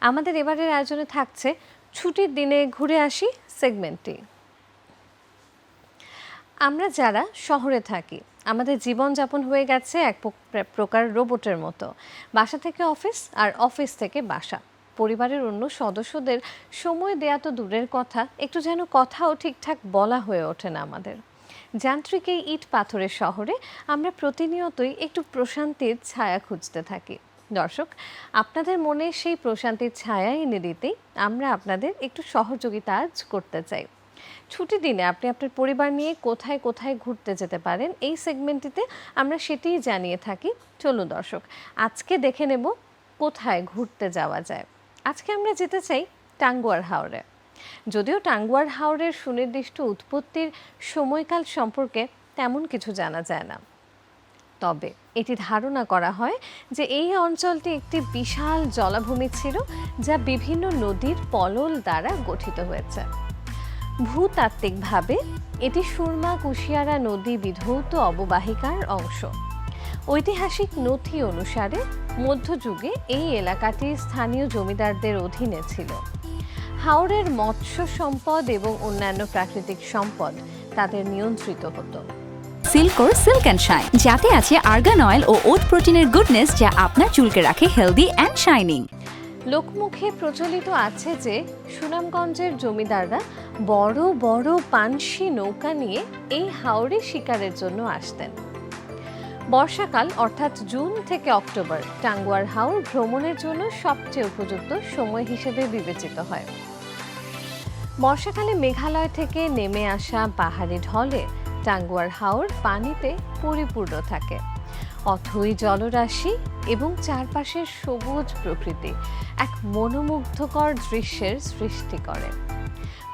আমাদের এবারের আয়োজনে থাকছে ছুটির দিনে ঘুরে আসি সেগমেন্টটি। আমরা যারা শহরে থাকি, আমাদের জীবনযাপন হয়ে গেছে এক প্রক- প্রকার রোবটের মতো। বাসা থেকে অফিস আর অফিস থেকে বাসা। পরিবারের অন্য সদস্যদের সময় দেয়া তো দূরের কথা, একটু যেন কথাও ঠিকঠাক বলা হয়ে ওঠে না আমাদের। যান্ত্রিক এই ইট পাথরের শহরে আমরা প্রতিনিয়তই একটু প্রশান্তির ছায়া খুঁজতে থাকি। দর্শক, আপনাদের মনে সেই প্রশান্তির ছায়া এনে দিতেই আমরা আপনাদের একটু সহযোগিতা আজ করতে চাই। ছুটির দিনে আপনি আপনার পরিবার নিয়ে কোথায় কোথায় ঘুরতে যেতে পারেন, এই সেগমেন্টটিতে আমরা সেটিই জানিয়ে থাকি। চলুন দর্শক, আজকে দেখে নেব কোথায় ঘুরতে যাওয়া যায়। আজকে আমরা যেতে চাই টাঙ্গুয়ার হাওরে। যদিও টাঙ্গুয়ার হাওরের সুনির্দিষ্ট উৎপত্তির সময়কাল সম্পর্কে তেমন কিছু জানা যায় না। তবে এটি ধারণা করা হয় যে এই অঞ্চলটি একটি বিশাল জলাভূমি ছিল যা বিভিন্ন নদীর পলল দ্বারা গঠিত হয়েছে। ভূতাত্ত্বিকভাবে এটি সুরমা কুশিয়ারা নদী বিধৌত অববাহিকার অংশ। ঐতিহাসিক নথি অনুসারে মধ্যযুগে এই এলাকাটি স্থানীয় জমিদারদের অধীনে ছিল। হাওরের মৎস্য সম্পদ এবং অন্যান্য প্রাকৃতিক সম্পদ তাদের নিয়ন্ত্রিত হতো। সিল্কোর সিল্ক অ্যান্ড শাইন, যাতে আছে আর্গান অয়েল ও ওট প্রোটিনের গুডনেস যা আপনার চুলকে রাখে হেলদি অ্যান্ড শাইনিং। লোকমুখে প্রচলিত আছে যে, সুনামগঞ্জের জমিদাররা বড় বড় পানসি নৌকা নিয়ে এই হাওড়ে শিকারের জন্য আসতেন। বর্ষাকাল, অর্থাৎ জুন থেকে অক্টোবর, টাঙ্গুয়ার হাওর ভ্রমণের জন্য সবচেয়ে উপযুক্ত সময় হিসেবে বিবেচিত হয়। বর্ষাকালে মেঘালয় থেকে নেমে আসা পাহাড়ি ঢলে টাঙ্গুয়ার হাওর পানিতে পরিপূর্ণ থাকে। অথই জলরাশি এবং চারপাশের সবুজ প্রকৃতি এক মনোমুগ্ধকর দৃশ্যের সৃষ্টি করে।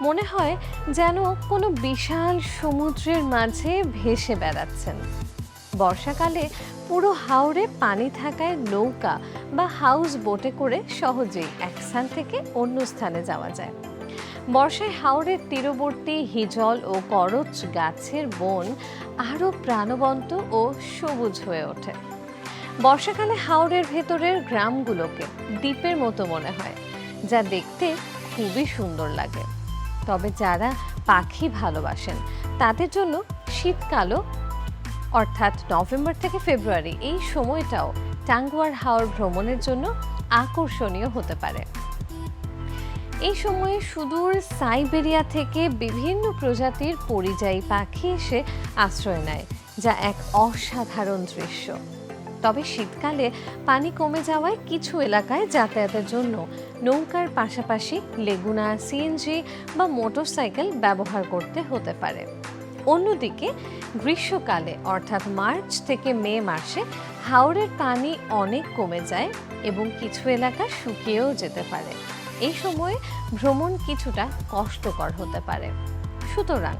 মনে হয় যেন কোনো বিশাল সমুদ্রের মাঝে ভেসে বেড়াচ্ছেন। বর্ষাকালে পুরো হাওরে পানি থাকায় নৌকা বা হাউস বোটে করে সহজেই এক স্থান থেকে অন্য স্থানে যাওয়া যায়। বর্ষায় হাওরের তীরবর্তী হিজল ও করচ গাছের বন আরও প্রাণবন্ত ও সবুজ হয়ে ওঠে। বর্ষাকালে হাওরের ভেতরের গ্রামগুলোকে দ্বীপের মতো মনে হয়, যা দেখতে খুবই সুন্দর লাগে। তবে যারা পাখি ভালোবাসেন, তাদের জন্য শীতকালও, অর্থাৎ নভেম্বর থেকে ফেব্রুয়ারি, এই সময়টাও টাঙ্গুয়ার হাওর ভ্রমণের জন্য আকর্ষণীয় হতে পারে। এই সময়ে সুদূর সাইবেরিয়া থেকে বিভিন্ন প্রজাতির পরিযায়ী পাখি এসে আশ্রয় নেয়, যা এক অসাধারণ দৃশ্য। তবে শীতকালে পানি কমে যাওয়ায় কিছু এলাকায় যাতায়াতের জন্য নৌকার পাশাপাশি লেগুনা সিএনজি বা মোটরসাইকেল ব্যবহার করতে হতে পারে। অন্যদিকে, গ্রীষ্মকালে, অর্থাৎ মার্চ থেকে মে মাসে, হাওরের পানি অনেক কমে যায় এবং কিছু এলাকা শুকিয়েও যেতে পারে। এই সময়ে ভ্রমণ কিছুটা কষ্টকর হতে পারে। সুতরাং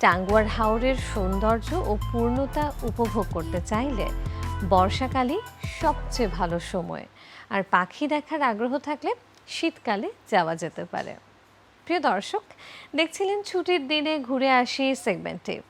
টাঙ্গুয়ার হাওরের সৌন্দর্য ও পূর্ণতা উপভোগ করতে চাইলে বর্ষাকালই সবচেয়ে ভালো সময়। আর পাখি দেখার আগ্রহ থাকলে শীতকালে যাওয়া যেতে পারে। প্রিয় দর্শক, দেখছিলেন ছুটির দিনে ঘুরে আসি সেগমেন্টে।